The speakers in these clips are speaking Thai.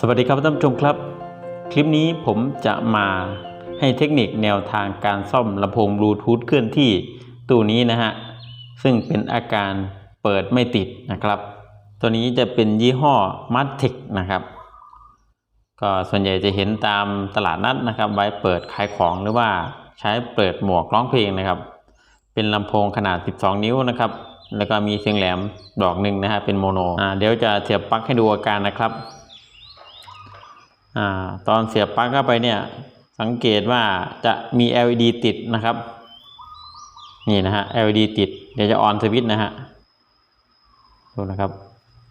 สวัสดีครับท่านผู้ชมครับ คลิปนี้ผมจะมาให้เทคนิคแนวทางการซ่อมลำโพงบลูทูธเคลื่อนที่ตู้นี้นะฮะ ซึ่งเป็นอาการเปิดไม่ติดนะครับ ตัวนี้จะเป็นยี่ห้อ m a t e c นะครับ ก็ส่วนใหญ่จะเห็นตามตลาดนัดนะครับ ไว้เปิดขายของหรือว่าใช้เปิดหมวกร้องเพลงนะครับ เป็นลำโพงขนาด 12 นิ้วนะครับ แล้วก็มีเสียงแหลมดอกหนึ่งนะฮะเป็นโมโนเดี๋ยวจะเสียบปลั๊กให้ดูอาการนะครับ อตอนเสียบปลั๊กเข้าไปเนี่ยสังเกตว่าจะมี LED ติดนะครับ นี่นะฮะ LED ติด เดี๋ยวจะออนสวิตช์นะฮะดูนะครับ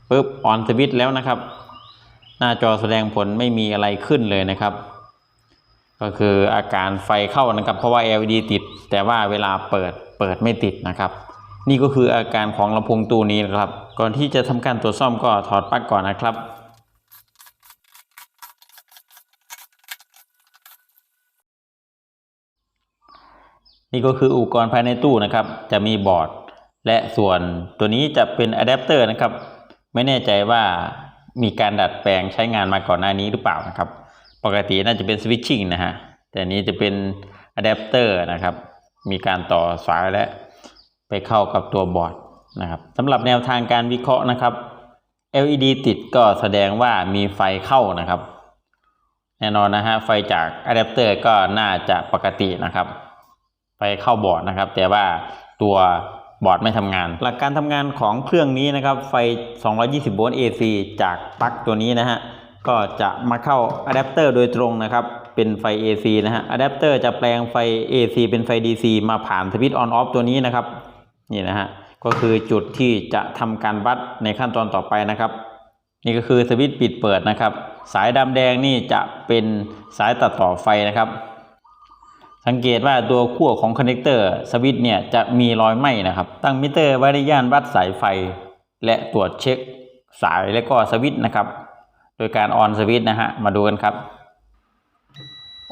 ปุ๊บออนสวิตช์แล้วนะครับ หน้าจอแสดงผลไม่มีอะไรขึ้นเลยนะครับ ก็คืออาการไฟเข้านะครับ เพราะว่า LED ติด แต่ว่าเวลาเปิดเปิดไม่ติดนะครับ นี่ก็คืออาการของลำโพงตู้นี้นะครับ ก่อนที่จะทำการตรวจซ่อมก็ถอดปลั๊กก่อนนะครับ นี่ก็คืออุปกรณ์ภายในตู้นะครับ จะมีบอร์ด และส่วนตัวนี้จะเป็นอะแดปเตอร์นะครับ ไม่แน่ใจว่ามีการดัดแปลงใช้งานมาก่อนหน้านี้หรือเปล่านะครับ ปกติน่าจะเป็นสวิตชิ่งนะฮะ แต่นี้จะเป็นอะแดปเตอร์นะครับ มีการต่อสายและไปเข้ากับตัวบอร์ดนะครับสำหรับแนวทางการวิเคราะห์นะครับ LED ติดก็แสดงว่ามีไฟเข้านะครับ แน่นอนนะฮะไฟจากอะแดปเตอร์ก็น่าจะปกตินะครับ ไปเข้าบอร์ดนะครับ แต่ว่าตัวบอร์ดไม่ทำงาน หลักการทำงานของเครื่องนี้นะครับไฟ 220 โวลต์ AC จากปลั๊กตัวนี้นะฮะก็จะมาเข้าอะแดปเตอร์โดยตรงนะครับ เป็นไฟ AC นะฮะอะแดปเตอร์จะแปลงไฟ AC เป็นไฟ DC มาผ่านสวิตช์ออนออฟตัวนี้นะครับนี่นะฮะก็คือจุดที่จะทำการวัดในขั้นตอนต่อไปนะครับ นี่ก็คือสวิตช์ปิดเปิดนะครับ สายดำแดงนี่จะเป็นสายตัดต่อไฟนะครับ สังเกตว่าตัวขั้วของคอนเนคเตอร์สวิตช์เนี่ยจะมีรอยไหม้นะครับ ตั้งมิเตอร์ไว้ในย่านวัดสายไฟ และตรวจเช็คสายและก็สวิตช์นะครับ โดยการออนสวิตช์นะฮะมาดูกันครับ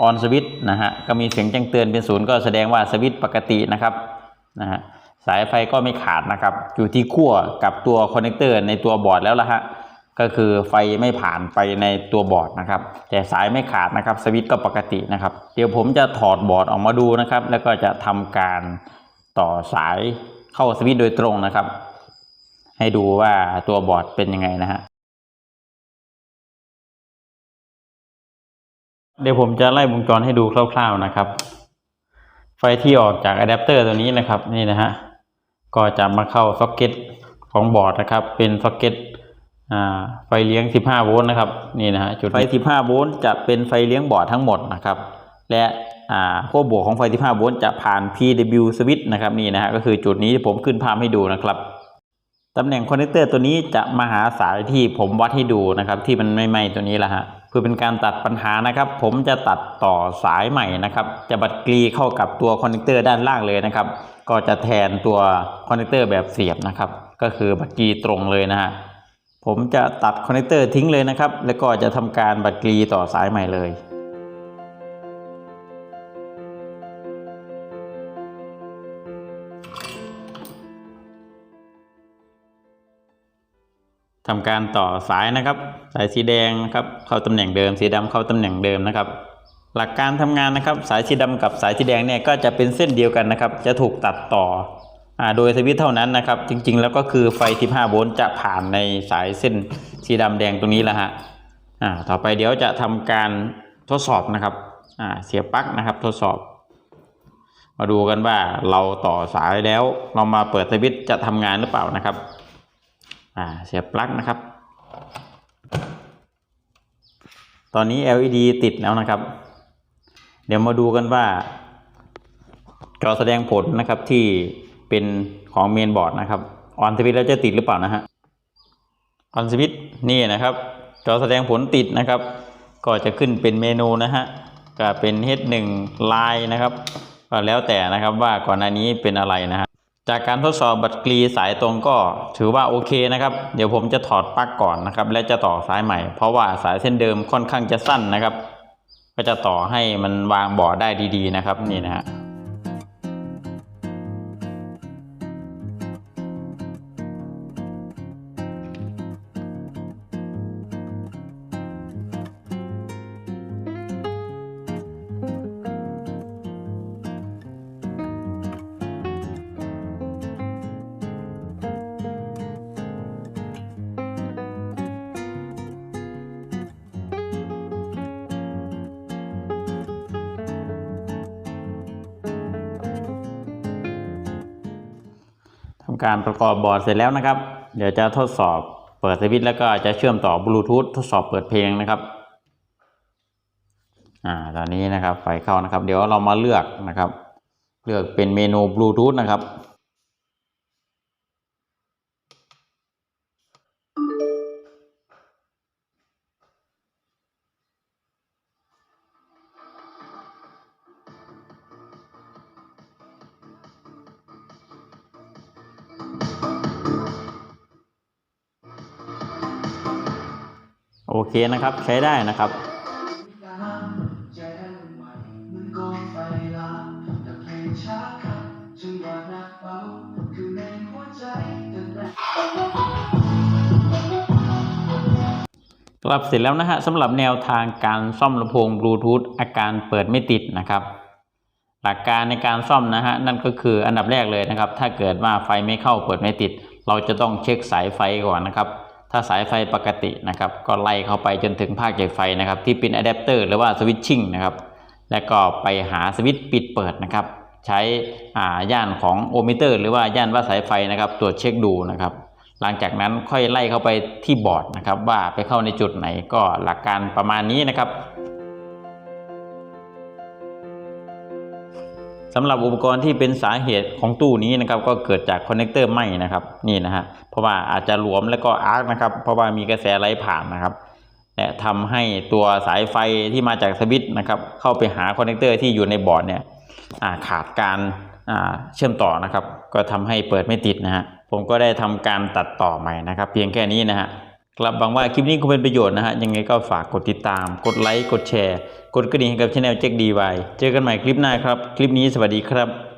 ออนสวิตช์นะฮะก็มีเสียงแจ้งเตือนเป็นศูนย์ก็แสดงว่าสวิตช์ปกตินะครับนะฮะสายไฟก็ไม่ขาดนะครับ อยู่ที่ขั้วกับตัวคอนเนคเตอร์ในตัวบอร์ดแล้วละฮะ ก็คือไฟไม่ผ่านไปในตัวบอร์ดนะครับ แต่สายไม่ขาดนะครับสวิตช์ก็ปกตินะครับ เดี๋ยวผมจะถอดบอร์ดออกมาดูนะครับ แล้วก็จะทำการต่อสายเข้าสวิตช์โดยตรงนะครับ ให้ดูว่าตัวบอร์ดเป็นยังไงนะฮะเดี๋ยวผมจะไล่วงจรให้ดูคร่าวๆนะครับ ไฟที่ออกจากอะแดปเตอร์ตัวนี้นะครับนี่นะฮะก็จะมาเข้าซ็อกเก็ตของบอร์ดนะครับ เป็นซ็อกเก็ต ไฟเลี้ยง 15 โวลต์นะครับนี่นะฮะจุดไฟ 15 โวลต์จะเป็นไฟเลี้ยงบอร์ดทั้งหมดนะครับ และขั้วบวกของไฟ 15 โวลต์จะผ่าน PW switch นะครับนี่นะฮะก็คือจุดนี้ที่ผมขึ้นภาพให้ดูนะครับตำแหน่งคอนเนคเตอร์ตัวนี้จะมาหาสายที่ผมวัดให้ดูนะครับ ที่มันไม่ไหม้ตัวนี้ละฮะเพื่อเป็นการตัดปัญหานะครับ ผมจะตัดต่อสายใหม่นะครับ จะบัดกรีเข้ากับตัวคอนเนคเตอร์ด้านล่างเลยนะครับ ก็จะแทนตัวคอนเนคเตอร์แบบเสียบนะครับ ก็คือบัดกรีตรงเลยนะฮะ ผมจะตัดคอนเนคเตอร์ทิ้งเลยนะครับ แล้วก็จะทำการบัดกรีต่อสายใหม่เลยทำการต่อสายนะครับ สายสีแดงนะครับเข้าตำแหน่งเดิม สีดำเข้าตำแหน่งเดิมนะครับ หลักการทำงานนะครับ สายสีดำกับสายสีแดงเนี่ยก็จะเป็นเส้นเดียวกันนะครับ จะถูกตัดต่อ โดยสวิตเท่านั้นนะครับ จริงๆ แล้วก็คือไฟ 15 โวลต์จะผ่านในสายเส้นสีดำแดงตรงนี้แหละฮะอ่าต่อไปเดี๋ยวจะทำการทดสอบนะครับอ่าเสียบปลั๊กนะครับทดสอบ มาดูกันว่าเราต่อสายแล้วเรามาเปิดสวิตจะทำงานหรือเปล่านะครับอ่าเสียบปลั๊กนะครับ ตอนนี้ LED ติดแล้วนะครับ เดี๋ยวมาดูกันว่าจอแสดงผลนะครับที่ เป็นของเมนบอร์ดนะครับออนสวิตแล้วจะติดหรือเปล่านะฮะออนสวิตนี่นะครับจอแสดงผลติดนะครับ ก็จะขึ้นเป็นเมนูนะฮะก็เป็น H1 Line นะครับก็แล้วแต่นะครับว่าก่อนหน้านี้เป็นอะไรนะฮะจากการทดสอบบัตรกรีสายตรงก็ถือว่าโอเคนะครับ เดี๋ยวผมจะถอดปลั๊กก่อนนะครับ และจะต่อสายใหม่ เพราะว่าสายเส้นเดิมค่อนข้างจะสั้นนะครับ ก็จะต่อให้มันวางบอร์ดได้ดี ๆ นะครับนี่นะฮะำการประกอบบอร์ดเสร็จแล้วนะครับ เดี๋ยวจะทดสอบเปิดสวิตช์แล้วก็จะเชื่อมต่อบลูทูธทดสอบเปิดเพลงนะครับอ่าตอนนี้นะครับไฟเข้านะครับ เดี๋ยวเรามาเลือกนะครับ เลือกเป็นเมนูบลูทูธนะครับ โอเคนะครับใช้ได้นะครับกลับเสร็จแล้วนะฮะสำหรับแนวทางการซ่อมลำโพงบลูทูธอาการเปิดไม่ติดนะครับ หลักการในการซ่อมนะฮะนั่นก็คืออันดับแรกเลยนะครับ ถ้าเกิดว่าไฟไม่เข้าเปิดไม่ติด เราจะต้องเช็คสายไฟก่อนนะครับ ถ้าสายไฟปกตินะครับ ก็ไล่เข้าไปจนถึงภาคจ่ายไฟนะครับ ที่เป็นอะแดปเตอร์หรือว่าสวิตชิ่งนะครับ แล้วก็ไปหาสวิตช์ปิดเปิดนะครับ ใช้อ่าย่านของโอมิเตอร์ หรือว่าย่านวัดสายไฟนะครับ ตรวจเช็คดูนะครับ หลังจากนั้นค่อยไล่เข้าไปที่บอร์ดนะครับ ว่าไปเข้าในจุดไหนก็หลักการประมาณนี้นะครับ สำหรับอุปกรณ์ที่เป็นสาเหตุของตู้นี้นะครับก็เกิดจากคอนเนคเตอร์ไหม้นะครับนี่นะฮะเพราะว่าอาจจะหลวมแล้วก็อาร์คนะครับเพราะว่ามีกระแสไหลผ่านนะครับและทำให้ตัวสายไฟที่มาจากสวิตช์นะครับเข้าไปหาคอนเนคเตอร์ที่อยู่ในบอร์ดเนี่ยาขาดการาเชื่อมต่อนะครับ ก็ทำให้เปิดไม่ติดนะฮะผมก็ได้ทำการตัดต่อใหม่นะครับ เพียงแค่นี้นะฮะ ครับหวังว่าคลิปนี้คงเป็นประโยชน์นะฮะ ยังไงก็ฝากกดติดตาม กดไลค์ กดแชร์ กดกระดิ่งให้กับช่องเจ็กดีไวเจอกันใหม่คลิปหน้าครับ คลิปนี้สวัสดีครับ